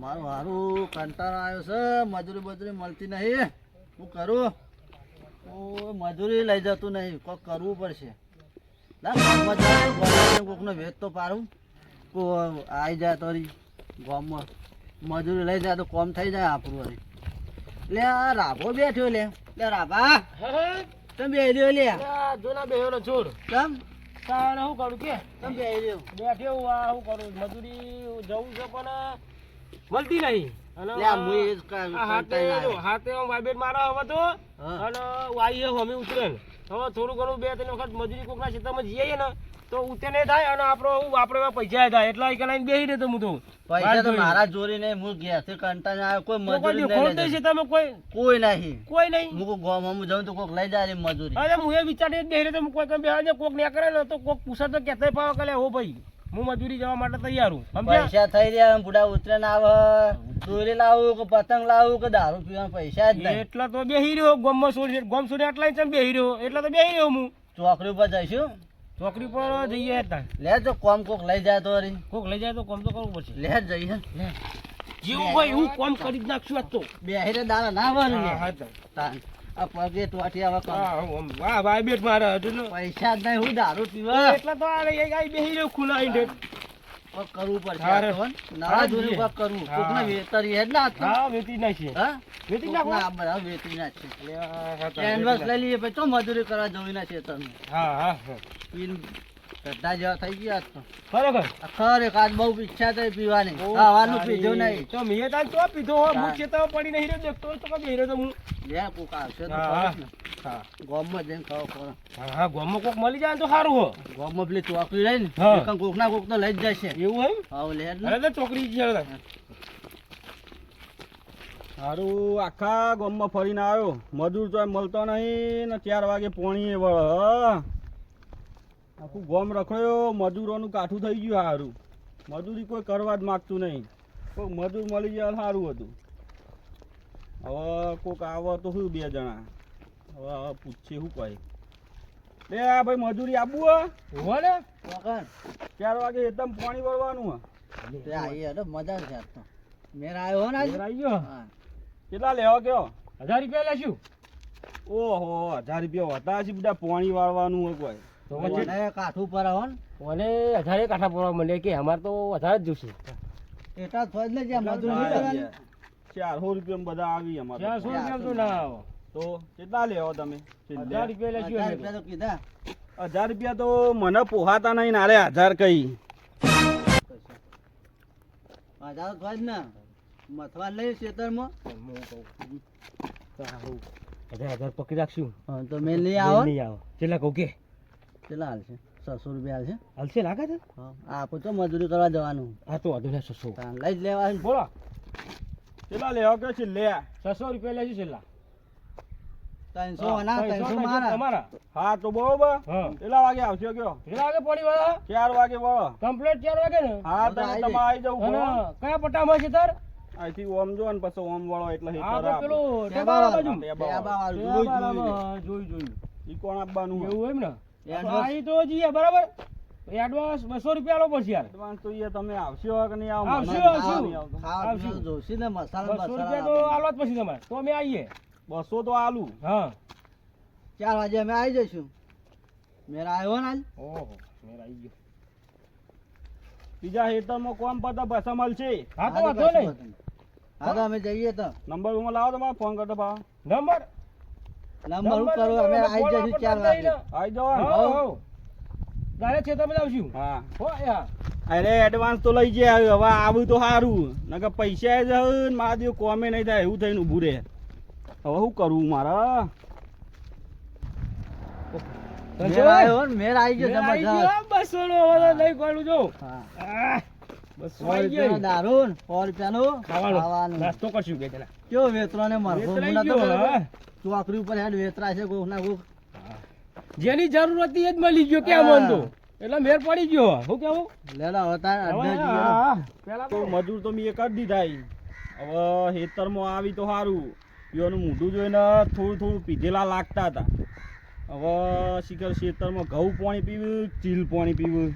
મારું હારું કંટાળો આવ્યો છે. મજૂરી બજૂરી મળતી નહીં. હું કરું? હું મજૂરી લઈ જતું નહીં. કોક કરવું પડશે. કોકનો ભેદ તો પાડું. કો આવી જાય તો ગામમાં મજૂરી લઈ જાય તો કોમ થઈ જાય આપણું અરે લે આ રાભો બેઠ્યો લે. લે રાભા. તમે બે લ્યો લે. જોના બેહરો છોડ. કેમ? તારે શું કરું કે? તમે બે લ્યો બેઠ્યો હું કરું? મજૂરી જવું છે પણ મળતી નહીં. અને લે આ મું એ જ કા- આ હાથે કંટાળી જો, આવ્યો. હાથે આમ વાઇબ્રેટ મારા હવે તો. અને વાઈએ અમે ઉતરે હવે થોડું ઘણું બે ત્રણ વખત મજૂરી કોકના ક્ષેત્રમાં જઈએ ને તો ઉતે થાય અને આપણો હું આપણે પૈસા થાય. એટલા એક લાઈન બેસી રહેતો હું તો. પૈસા તો મારા જોરી નહીં હું ઘેરથી કંટાળી આવ્યો. કોઈ મજૂરી નહીં છે તમે કોઈ. કોઈ નહીં. કોઈ નહીં. હું ગામમાં હું જાઉં તો કોક લઈ જાય મજૂરી. અરે હું એ વિચારી જ બેસી હું કોઈ કઈ બેહવા કોક ને કરે ને તો કોક પૂછે તો કહેતા પાવા કરે હો ભાઈ હું મજૂરી જવા માટે તૈયાર હું. પૈસા થઈ રહ્યા બુડા ઉતરે ના આવે. દોરી લાવું કે પતંગ લાવું કે દારૂ પીવા પૈસા જ નહીં. એટલા તો બેહી રહ્યો ગોમમાં છોડી ગોમ છોડી આટલા ચમ બેહી રહ્યો. એટલા તો બેહી રહ્યો હું. ચોકડી ઉપર જઈશું? ચોકડી પર જઈએ હતા લે તો કોમ કોક લઈ જાય તો અરે કોક લઈ જાય તો કોમ તો કરવું પડશે. લે જઈએ. લે. જેવું હોય એવું કોમ કરી જ નાખશું આજ તો. બે હેરે દાડા ના વળે. હા, હા. આ પગે ટોટી આવે કામ. હા, હું આમ, વાહ, ભાઈ બેટ મારે હજુ પૈસા જ નહીં હું દારૂ પીવા એટલા તો આ રહી, બેહી રહ્યો ખુલ્લા આઈને. કરવું પડશે ને. હા, નાળા જોરી જી. કોક કરવું કોકને વેતરી હેડ ના હા વેચી નાખીએ હા વેચી નાખો આ બધા વેચી નાખશે એટલે આ હા, હા, કેનવાસ લઈ લઈએ પછી તો મજૂરી કરવા જવું ના. હા હા હા. પીને ગઢા જેવા થઈ ગયા તો. ખરેખર? ખરેખર આજ બહુ ઈચ્છા થઈ પીવાની. ઓ, ખાવાનું નહીં. તો મેં તાર ચો પીધો હો, હું હા. પડી નહીં રહ્યો દેખતો તો કઈ રહ્યો તો હું. લે કોક આવશે તો હા, ખરું જ ને. હા. ગામમાં જઈને ખાવ ખરો હા હા ગામમાં કોક મળી જાય તો સારું હો. ગામમાં પેલી ચોકડી લઈને હા. કોક ના કોક તો લઈ જ જશે. એવું હોય હાવ લે અરે તો ચોકડી છે સારું આખા ગામમાં ફરીને આવ્યો. મજૂર તો મળતો નહીં ને ચાર વાગે પોણીએ વળ આખું ગોમ રખડ્યો મજૂરોનું કાઠું થઈ ગયું સારું મજૂરી કોઈ કરવા જ માગતું નહીં. કોઈ મજૂર મળી જાય સારું હતું. હવે કોઈક આવે તો શું બે જણા? હવે પૂછશે શું કહે. બે આ ભાઈ મજૂરી આપવું હે. ને? ચાર વાગે એકદમ પાણી વળવાનું હે. તે આઈ હેડો મજા છે આજ તો. મેર આવ્યો ને આજ? આવી ગયો? કેટલા લેવા કયો હજાર રૂપિયા લેશું. ઓહો હજાર રૂપિયા હતા છે બધા પાણી વાળવાનું હોય કોઈ. તો મને કાઠું પર મને હજારે કાંઠા પડવા મળે કે અમારે તો વધારે જ જોશે. એટલા થોડ ને જ્યાં મજૂરી નહીં ચારસો રૂપિયા બધા આવી અમારે ચારસો રૂપિયા તો ના આવો. તો કેટલા લેવો તમે? હજાર રૂપિયા લેશું હજાર રૂપિયા તો કીધા. હજાર રૂપિયા તો મને પોહાતા નહીં નારે હજાર કઈ. હજાર થોડ ને. મથવા લઈ ખેતરમાં. હજાર હજાર પકડી રાખશું. તો મેં નહીં આવો. નહીં આવો. કેટલા કહું કે? કેટલા હાલશે. છસો રૂપિયા હાલશે. હાલશે લાગે છે? હા. આપો તો મજૂરી કરવા જવાનું. હા તો વધુ નહીં છસો. લઈ જ લેવા બોલો. કેટલા લેવા કે છે લે. છસો રૂપિયા લેજો છેલ્લા. ત્રણસો ના ત્રણસો, મારા. તમારા. હા તો બરોબર. કેટલા વાગે આવશે કયો? કેટલા વાગે પડી વાળા? ચાર વાગે બોલો. કમ્પ્લીટ ચાર વાગે ને? હા તો તમે તમે આવી જવું? કયા પટ્ટામાં છે તાર? આથી ઓમ જો ને પછી ઓમ વાળો એટલે હે આપો. પેલું ટેબા બાજુ. ટેબા વાળો. ટેબા વાળું, જોઈ. જોઈ લે. ઈ કોણ આપવાનું? એવું એમ ને? Advance. તો જઈએ બરાબર. એડવાન્સ બસો રૂપિયા આલો પડશે યાર. Advance તો ઈ તમે આવશો કે નહીં આવો? આવશું, મને આવશું. નહીં આવતો. ખાવા આવશું. પીવાનું જોઈશે ને મસાલા બસો રૂપિયા તો આલો જ પછી તમારે તો અમે આવીએ બસો તો આલુ. હા. ચાર વાગે અમે આવી જઈશું. મેરા આવ્યો ને આજ ઓહો મેરા આવી ગયો. બીજા હેઠળમાં કોમ પતા પૈસા મળશે. હા તો વાંધો નહીં. હા તો અમે જઈએ તો. નંબરમાં લાવો તમારે ફોન કરતો ભાવ નંબર? નંબર હું કરું અમે આવી જઈશું ચાર વાગે આવી હો ડાયરેક્ટ છે તમે આવશું હા. હો યાર અરે એડવાન્સ તો લઈ જાય હવે. આવું તો સારું. નકર પૈસા જ ને મારા દિવસ કોમે નહીં થાય એવું થઈને ઊભું રહે. હવે શું કરવું મારા? મેરા આવી ગયો મેરા આવી જબરજસ્ત ગયો બસો નો હવે નહીં કોઈનું જો. હા. આહ, સો આવી રૂપિયાનો ગયો દારૂ ને સો રૂપિયાનું ખાવાનું. ખાવાનું. નાસ્તો કરશું બે જણા. કેવો વેતરો ને મારફો તો ગયો, બરાબર હા. ચોકડી ઉપર હેડ વેતરા છે કોક ના કોક. જેની જરૂર હતી એ જ મળી ગયો ક્યાં હા. એટલે મેર પડી ગયો. શું કેવું? લેલા હતા હા. હા. પેલા તો મજૂર તો મેં કરી દીધા ઈ. હવે હેતરમાં આવી તો સારું એનું મોઢું જોઈને થોડું થોડું પીધેલા લાગતા હતા. હવે શિખર ખેતરમાં ઘઉં પાણી પીવું ચીલ પાણી પીવું.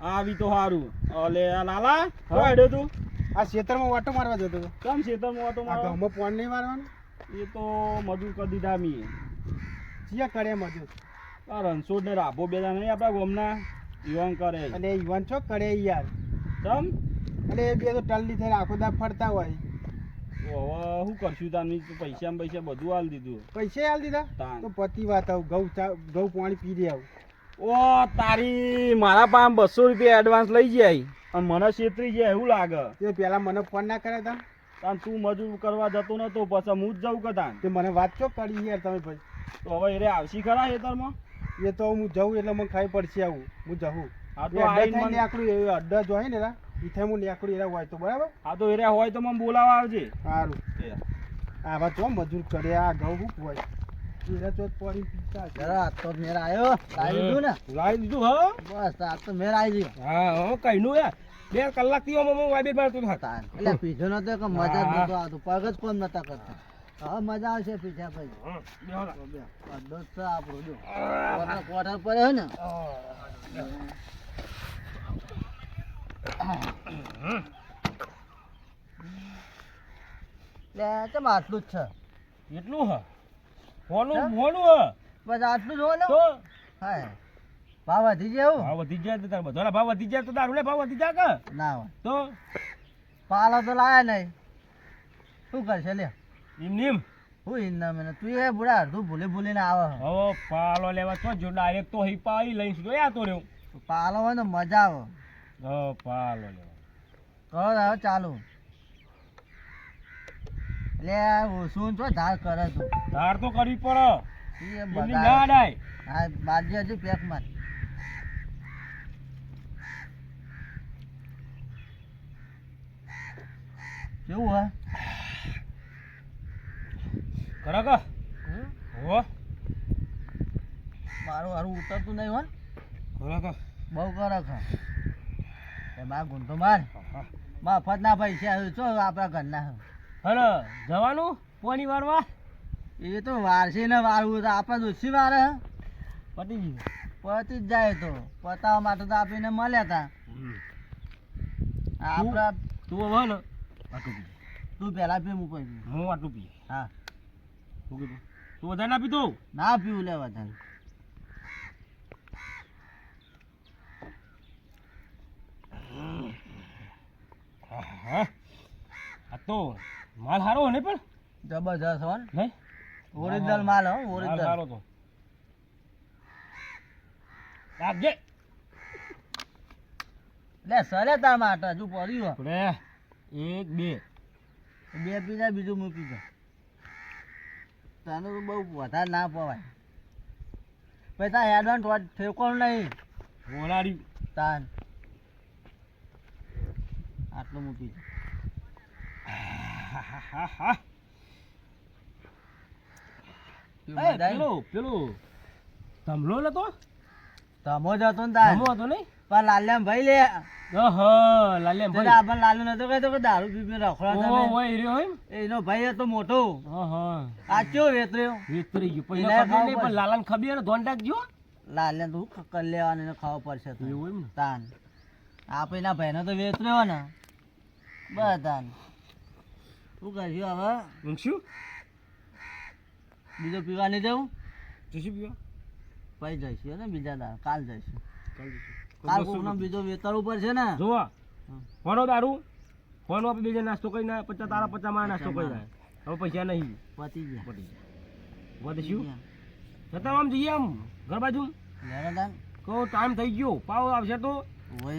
આવી તો સારું અલે લાલા શું હેડ્યો તું? આ ખેતરમાં વાટો મારવા જતો હતો. કેમ ખેતરમાં વાટો આ મારો ઘઉંમાં પોન નહીં મારવાનું. એ તો મજૂર કરી દીધા મી જ્યાં કરે મજૂર. આ રણછોડ ને રાભો બેદા નહીં આપણા ગામના યુવાન કરે. અને યુવાન છો? કરે યાર. તમ અને એ બે તો ટલ્લી થઈને આખો દા ફરતા હોય. હવે શું કરશું તારની તો પૈસા પૈસા બધું હાલ દીધું. પૈસા હાલ દીધા? તાન. તો પતિ વાત આવું ઘઉં ઘઉં પાણી પી દે આવું. ઓ તારી મારા પાસે બસો રૂપિયા એડવાન્સ લઈ જાય. અને મને છેતરી જાય એવું લાગે. તે પેલા મને ફોન ના કર્યા તા. તાન તું મજૂર કરવા જતો નતો પછી હું જ જાઉં કે તે મને વાત ચો કરી યાર તમે ભાઈ. તો હવે એરે આવશી ખરા ખેતરમાં? એ તો હું જઉં એટલે મને ખાઈ પડશે આવું. હું જઉં. હા તો આઈને લાકડું એ અડ્ડા જો ને રા. ઈથે હું લાકડું એરા હોય તો બરાબર? હા તો એરે હોય તો મને બોલાવા આવજે. સારું. આવા તો મજૂર કરે આ ઘઉં હોય? એરા ચોથ પાણી પીતા જરા આ તો મેર આવ્યો લાવી દીધું ને? લાવી દીધું હા? બસ આ તો મેર આવી ગયો. હા હા કઈનું યાર. બે કલાકથી ઓમ ઓમ વાબી મારતો હતો એટલે પીછો નતો કે મજા જ નતો આવતો. પગ જ કોમ નતા કરતા. મજા આવશે પીછા. ભાઈ અડધો છે આપણો જો. કોઠા કોઠા પર હે ને? આટલું જ છે? એટલું હ? હોનું ફોનું હોનું બસ આટલું જ તો? હા ભાવ વધી જાય એવું? ભાવ વધી જાય તો તાર બધાના ભાવ વધી જાય તો તારું લે ભાવ વધી જાય કે? ના હોય. તો? પાલો તો લાયા નહીં. શું કરશે લે નિમ નિમ. હું ઇન્ના મને. તું એ બુડા તું ભૂલી ભૂલીને આવે. હવે પાલો લેવા તો જો ડાયરેક્ટ તો હી પાઈ લઈને સીધો યા તો રહ્યો. પાલો હોય ને મજા આવે. પાલો લેવા. કરો હવે ચાલુ. લે શું છો? ધાર કરે તું. ધાર તો કરવી પડે. એ બગાડ. હા બાજી હજુ પેક માર. કેવું હે? ખરા હો. મારું હારું ઉતરતું નહીં હોય ને. ખરા બહુ કરે છે. એ માર. ગુંઠો માર મફત ના પૈસા હવે છો આપણા ઘરના હને જવાનું પોની વારવા? એ તો વારસી ને વારવું તો આપણે ઓછી વારે પતી ગયું પતી જ જાય તો. પતાવવા માટે તો આપીને મળ્યા હતા આપણા તું હવે ને આટલું પી તું પહેલા પી મૂકો છે. હું આટલું પી હા. શું કીધું? તું વધારે ના પીતો ના પીવું લે વધારે. હા. આ તો માલ સારો હોય ને પણ? જબરજસ્ત હોય ને. ઓરિજિનલ માલ હો ઓરિજિનલ સારો તો. રાખજે. લે સરે તાર માટે હજુ પડ્યું. આપણે એક બે. બે પીઝા બીજું મૂકી દો. તને તો બહુ વધારે ના પવાય. પછી તાર એડવાન્સ ઠેકોણ નહીં. બોલાડી તાન. આટલું મૂકી દો. પેલો પેલો તમલો નતો તમો જ હતો ને તાર તમો હતો નહીં પણ લાલ્યામ ભાઈ લે ઓહો લાલ્યામ ભાઈ આપણ લાલુ નતો કહેતો કે દારૂ પી પી રખડા ઓ ઓય રહ્યો હોય એનો ભાઈ હતો મોટો ઓહો આ ચો વેતર્યો વિતરી ગયો પણ ખબર પણ. લાલાને ખબર ને ધોન રાખજો લાલ્યા તો શું કરી લેવાનું એને ખાવા પડશે તો એવું એમ ને તાન આપણે એના ભાઈનો તો વેતર્યો ને બસ તાન શું કરશું હવે? ઊંઘશું? બીજો પીવા નહીં જવું? જશું પીવા. પછી જઈશું ને બીજા દાળ કાલ જઈશું. કાલ કોકનો બીજો વેતરવું છે ને? જોવા. ફોનો દારૂ. ફોનો આપણે બીજે નાસ્તો કરીને પચાસ તારા પચાસમાં નાસ્તો કરી ના હવે પૈસા નહીં. પતી ગયા. પટી વધશું જતા આમ જઈએ આમ ઘર બાજુ. કહો ટાઈમ થઈ ગયો. પાવ આવશે તો?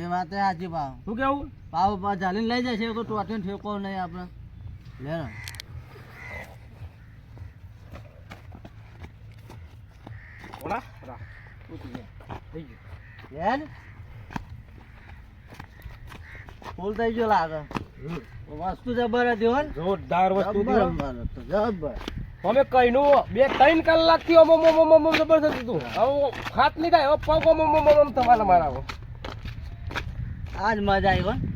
એ વાત સાચી પાવ. શું કેવું પાવ પાવ ચાલીને લઈ જશે તો ટોટીને ઠેકો નહીં આપણે. લેરો ઓલા રા ગયા. થઈ ગયું યાર ફૂલ થઈ ગયો લાગે. વસ્તુ જબર હતી હો ને. જોરદાર વસ્તુ થયો. જબર અમે બે ત્રણ કલાકથી ઓમ ઓમ ઓમ ઓમ જબરદસ્ત હતું હવે હાથ નહીં થાય હવે પગ ઓમ ઓમ ઓમ ઓમ તમારા મારા આજ મજા આવી હો ને.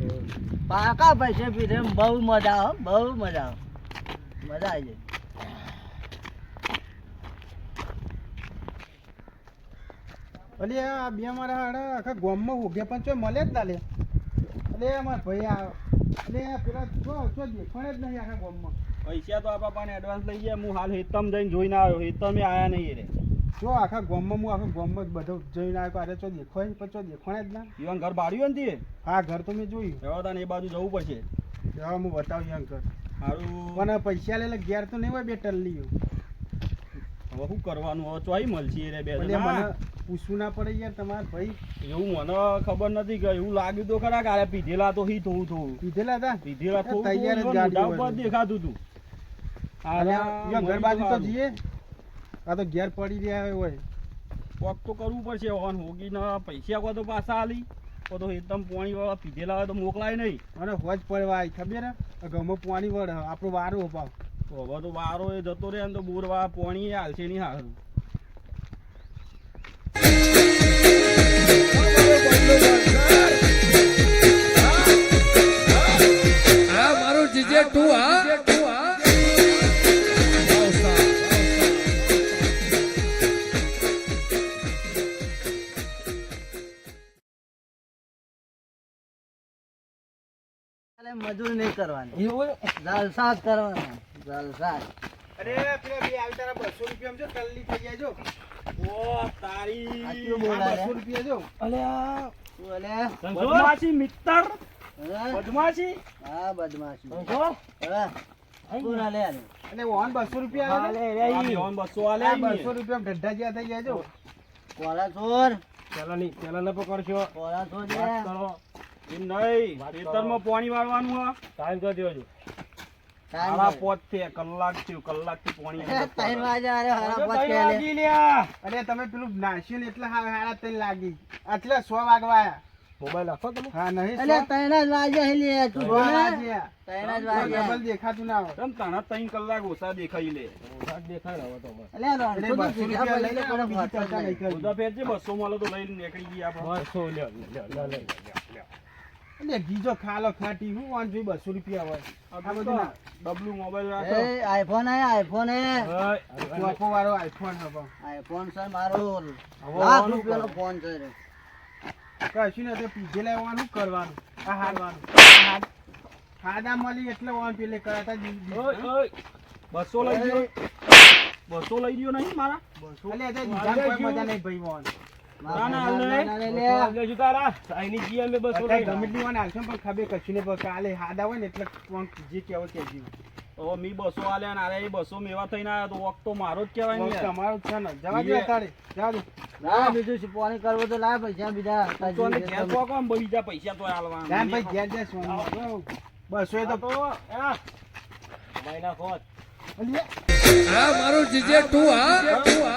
પાકા પૈસે પીધે બહુ મજા આવે બહુ મજા આવે. મજા આવી જાય. અલી આ બે મારા હાડા આખા ગોમમાં ઉગે પણ ચોય મળે જ ના લે. અલે મારા ભાઈ આ એટલે પેલા જો જો દેખાણે જ નહીં આખા ગોમમાં. પૈસા તો આપા બાપાને એડવાન્સ લઈ ગયા. હું હાલ હિતમ જઈને જોઈને આવ્યો. હેતમ આયા નહીં રે. જો આખા ગામમાં હું આખા ગામમાં બધો જોઈને આવ્યો અરે ચો દેખાય પણ ચો દેખવાય જ ના. ઈવન ઘર બાળ્યું ને તે હા ઘર તો મેં જોયું. હવે તને એ બાજુ જવું પડશે. હવે હું બતાવું ઈવન ઘર. સારું પણ પૈસા લેલે ઘેર તો નહીં હોય બે ટલ્લીઓ. હવે શું કરવાનું? હવે ચોઈ મળશે રે બે મને પૂછવું ના પડે યાર તમારે ભાઈ. એવું મને ખબર નથી કે એવું લાગ્યું તો ખરા કે પીધેલા તો હી થોડું થોડું. પીધેલા હતા? પીધેલા થોડું તૈયાર. દેખાતું હતું. અરે ઘર બાજુ તો જઈએ. આ તો ઘેર પડી રહ્યા હોય. કોક તો કરવું પડશે. ઓન હોગીને પૈસા કો તો પાછા આલી. કો તો એકદમ પોણી વાળા પીધેલા હોય તો મોકલાય નહીં. અને હોજ પડવાય ખબર ને ગમે પાણી વળે આપણો વારો પાવ તો હવે તો વારો એ જતો રહે ને તો બોરવા પોણી એ હાલશે નહીં સારું આ મારું જીજે ટુ હા. મજૂરી નહીં કરવાની. જલસા જ કરવાના. જલસા જ. અરે પેલા બે આવી તારા બસો રૂપિયા જો કલ્લી થઈ જાય જો. ઓ તારી. બસો રૂપિયા જો. અલ્યા બોલે. બદમાશી મિત્ર બદમાશી? હા બદમાશી. હા? પૂરા લે આલે. એટલે બસો રૂપિયા આલે ને? આ બસો આલે બસો રૂપિયા ઢઢા જેવા થઈ જાય જો. કોળા ચોર. પેલા ની પેલા ને પકડશો કોલા ચોર કરો. એમ નહીં. ખેતરમાં પાણી વાળવાનું હા ટાઈમ તો દ્યો છો. ટાઈમ સાડા હોય. કલાકથી કલાકથી પાણી ત્રણ વાગે અરે હારા તો પાંચ તઈ લ્યા. અરે તમે પેલું નાશ્યું ને એટલે હા હારા લાગી. એટલે સો વાગવાયા. મોબાઈલ રાખો તમે. હા નહીં એટલે ત્રણ જ વાગે લે તું સો ત્રણ જ વાગે. ડબલ દેખાતું ના હોય. તમ તાણા ત્રણ કલાક ઓછા દેખાઈ લે. ઓછા દેખાય હવે તો રૂપિયા લઈ લે વાત નહીં. ફેર છે બસો મળે તો લઈને નીકળી ગયા આપણે. બસો લ્યો, લ્યો, લ્યો, લ્યો, લ્યો, લ્યો. એટલે ગીજો ખાલો ખાટી હું વાંચું બસો રૂપિયા હોય. આ બધું ડબલું મોબાઈલ રાખો. એ આઈફોન હે આઈફોન હે હવે, વાળો આઈફોન હે આઈફોન સર મારો. લાખ રૂપિયાનો ફોન છે રે. કશું નથી પીજે લેવાનું કરવાનું. આ હારવાનું ખાધા મળી એટલે વાન પેલે કરાતા ઓય, ઓય. બસો લઈ ગયો બસો લઈ ગયો નહીં મારા? બસો તે મજા નહીં ભાઈ વાન ના, ના, ના, લે. લે, તારા. બસો વાન પણ કશું કાલે હોય ને એટલે કોણ જે મી બસો ને બસો મેવા થઈને તો વખત તો મારો જ કહેવાય ને યાર. તમારું છે ને. જવા દે ઈએ. જવા દે. ના, બીજું શું પાણી કરવું તો લાવ પૈસા બીજા તો અને ઘેર બીજા પૈસા તો ભાઈ ઘેર સોનું બસો એ તો તો, આ, ખોટ. અલી, આ મારું જીજે ટુ હા.